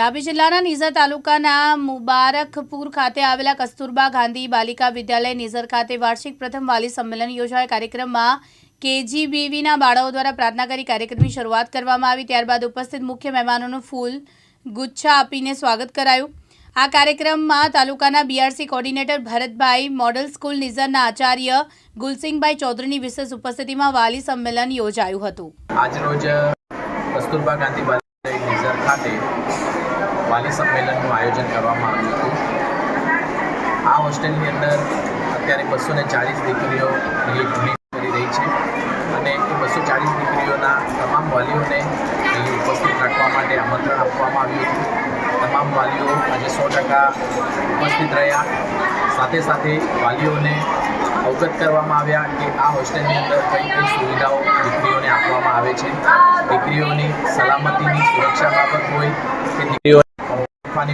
તાપી જિલ્લાના નિઝર તાલુકાના મુબારકપુર ખાતે આવેલા કસ્તુરબા ગાંધી બાલિકા વિદ્યાલય નિઝર ખાતે વાર્ષિક પ્રથમ વાલી સંમેલન યોજાયા. કાર્યક્રમમાં કેજીબીવીના બાળકો દ્વારા પ્રાર્થના કરી કાર્યક્રમની શરૂઆત કરવામાં આવી. ત્યારબાદ ઉપસ્થિત મુખ્ય મહેમાનોનું ફૂલ ગુચ્છા આપીને સ્વાગત કરાયું. આ કાર્યક્રમમાં તાલુકાના BRC coordinator Bharatbhai, model school નિઝરના આચાર્ય ગુલસિંહભાઈ ચૌધરીની વિશેષ ઉપસ્થિતિમાં વાલી સંમેલન યોજાયું હતું. આજરોજ કસ્તુરબા ગાંધી નિઝર ખાતે વાલી સંમેલનનું આયોજન કરવામાં આવ્યું હતું. આ હોસ્ટેલની અંદર અત્યારે બસો ને ચાલીસ દીકરીઓ અહીં કરી રહી છે અને એ બસો ચાલીસ દીકરીઓના તમામ વાલીઓને અહીં ઉપસ્થિત રાખવા માટે આમંત્રણ આપવામાં આવ્યું હતું. તમામ વાલીઓ આજે સો ટકા ઉપસ્થિત રહ્યા. સાથે સાથે વાલીઓને અવગત કરવામાં આવ્યા કે આ હોસ્ટેલની અંદર કઈ કઈ સુવિધાઓ દીકરીઓને આપવામાં આવે છે. દીકરીઓની સલામતીની સુરક્ષા બાબત હોય કે દીકરીઓ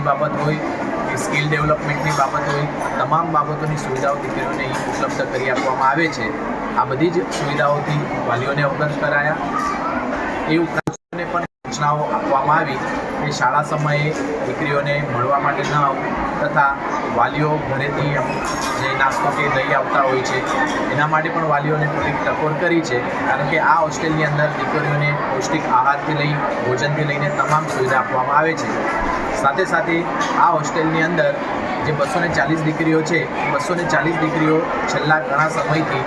બાબત હોય, કે સ્કિલ ડેવલપમેન્ટની બાબત હોય, તમામ બાબતોની સુવિધાઓ દીકરીઓને ઉપલબ્ધ કરી આપવામાં આવે છે. આ બધી જ સુવિધાઓથી વાલીઓને અવગત કરાયા. એ ઉપરાંત પણ સૂચનાઓ આપવામાં આવી કે શાળા સમયે દીકરીઓને મળવા માટે ન આવવું તથા વાલીઓ ઘરેથી જે નાસ્તો કે દહીં આવતા હોય છે, એના માટે પણ વાલીઓને થોડીક ટકોર કરી છે. કારણ કે આ હોસ્ટેલની અંદર દીકરીઓને પૌષ્ટિક આહારથી લઈ, ભોજનથી લઈને તમામ સુવિધા આપવામાં આવે છે. સાથે સાથે આ હોસ્ટેલની અંદર જે બસો ને ચાલીસ દીકરીઓ છે બસો ને ચાલીસ દીકરીઓ છેલ્લા ઘણા સમયથી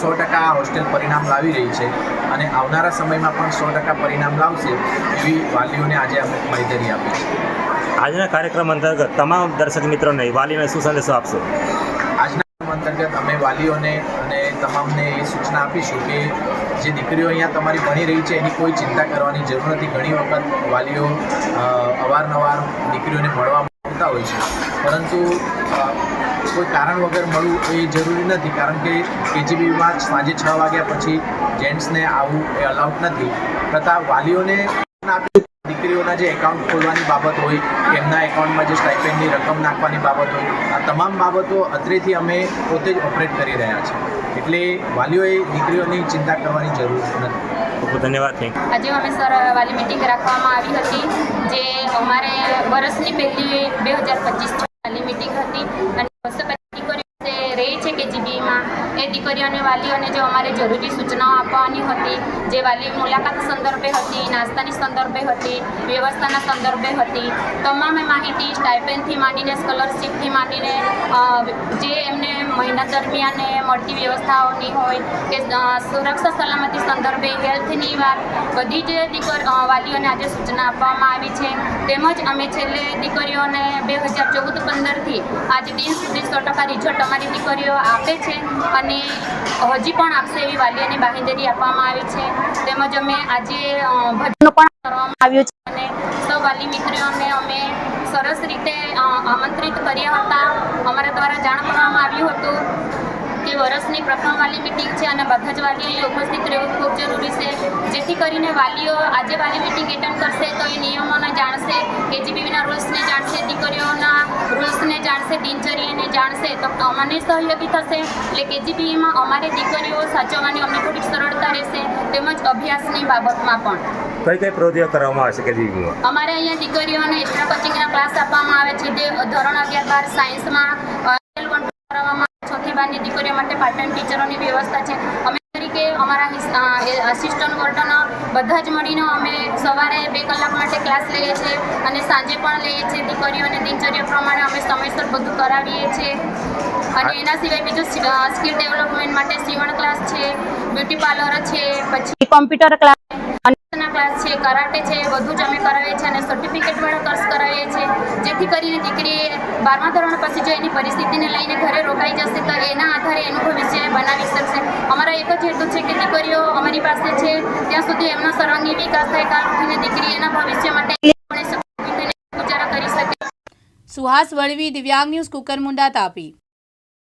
સો ટકા આ હોસ્ટેલ પરિણામ લાવી રહી છે અને આવનારા સમયમાં પણ સો ટકા પરિણામ લાવશે એવી વાલીઓને આજે અમે માહિતી આપી છે. આજના કાર્યક્રમ અંતર્ગત તમામ દર્શક મિત્રોને વાલીને શું સંદેશો આપશો. અંતર્ગત અમે વાલીઓને અને તમામને એ સૂચના આપીશું કે જે દીકરીઓ અહીંયા તમારી ભણી રહી છે, એની કોઈ ચિંતા કરવાની જરૂર નથી. ઘણી વખત વાલીઓ અવારનવાર દીકરીઓને મળવા આવતા હોય છે. પરંતુ કોઈ કારણ વગર મળવું એ જરૂરી નથી. કારણ કે કેજીબીમાં સાંજે છ વાગ્યા પછી જેન્ટ્સને આવવું એ અલાઉડ નથી. તથા વાલીઓને દીકરીઓના જે એકાઉન્ટ ખોલવાની બાબત હોય એમના એકાઉન્ટમાં જે સ્ટાઇપેન્ડની રકમ નાખવાની બાબત હોય આ તમામ બાબતો અત્રેથી અમે પોતે જ ઓપરેટ કરી રહ્યા છીએ. એટલે વાલીઓએ દીકરીઓની ચિંતા કરવાની જરૂર નથી. ખૂબ ધન્યવાદ આજે અમે સર વાલી મિટિંગ રાખવામાં આવી હતી જે અમારે વર્ષની પહેલી બે હજાર પચીસ એ દીકરીઓને, વાલીઓને જે અમારે જરૂરી સૂચનાઓ આપવાની હતી, જે વાલી મુલાકાત સંદર્ભે હતી, નાસ્તાની સંદર્ભે હતી, વ્યવસ્થાના સંદર્ભે હતી, તમામે માહિતી સ્ટાઇપેન્ડથી માંડીને સ્કોલરશીપથી માંડીને જે એમને મહિના દરમિયાન મળતી વ્યવસ્થાઓની હોય કે સુરક્ષા સલામતી સંદર્ભે હેલ્થની વાત બધી જ દીકર વાલીઓને આજે સૂચના આપવામાં આવી છે. તેમજ અમે છેલ્લે દીકરીઓને બે હજાર ચૌદ પંદરથી આજ દિન સુધી સો ટકા રિઝલ્ટ અમારી દીકરીઓ આપે છે અને હજી પણ આપશે એવી વાલીઓને બાહેંધરી આપવામાં આવી છે. તેમજ અમે આજે ભજનો પણ કરવામાં આવ્યું છે અને સૌ વાલી મિત્રોને અમે સરસ રીતે આમંત્રિત કર્યા હતા. અમારા દ્વારા જાણ કરવામાં આવ્યું હતું. કે વર્ષની પ્રથમ વાલી મિટિંગ છે અને બધા જ વાલીઓએ ઉપસ્થિત રહેવું ખૂબ જરૂરી છે. જેથી કરીને વાલીઓ આજે વાલી મિટિંગ એટેન્ડ કરશે તો એ નિયમોને જાણશે કેજીબીવીના રૂલ્સને જાણશે દીકરીઓના રૂલ્સને જાણશે દિનચર્યાને જાણશે તો અમને સહયોગી થશે. એટલે કેજીબીમાં અમારી દીકરીઓ સાચવવાની અમને થોડીક સરળતા રહેશે તેમજ અભ્યાસની બાબતમાં પણ. કઈ કઈ પ્રવૃત્તિઓ કરવામાં આવે છે કે અમારે અહીંયા દીકરીઓને એક્સ્ટ્રા કોચિંગના ક્લાસ આપવામાં આવે છે. જે ધોરણ અગિયાર બાર સાયન્સમાં બારની દીકરીઓ માટે પાર્ટ ટાઈમ ટીચરોની વ્યવસ્થા છે. અમે તરીકે અમારા અસિસ્ટન્ટ વર્ટનો બધા જ મળીને અમે સવારે બે કલાક માટે ક્લાસ લઈએ છીએ અને સાંજે પણ લઈએ છીએ દીકરીઓને દિનચર્યા પ્રમાણે અમે સમયસર બધું કરાવીએ છીએ. અને એના સિવાય બીજું સ્કિલ ડેવલપમેન્ટ માટે સીવણ ક્લાસ છે બ્યુટી પાર્લર છે પછી કોમ્પ્યુટર ક્લાસ ના ક્લાસ છે કરાટે છે બધું જ અમે કરાવીએ છીએ અને સર્ટિફિકેટ વાળા કોર્સ કરાવીએ છીએ. જેથી કરીને દીકરી બારમા ધોરણ પછી જો એની પરિસ્થિતિને લઈને ઘરે રોકાઈ જશે તો એના આધારે એનું ભવિષ્ય બનાવી શકશે. અમારા એક જ હેતુ છે કે દીકરીઓ અમારી પાસે છે. ત્યાં સુધી એમનો સર્વાંગી વિકાસ થાય, કાલ ઉઠીને દીકરી એના ભવિષ્ય માટે સુહાસ વળવી દિવ્યાંગ ન્યૂઝ કુકરમુંડા તાપી.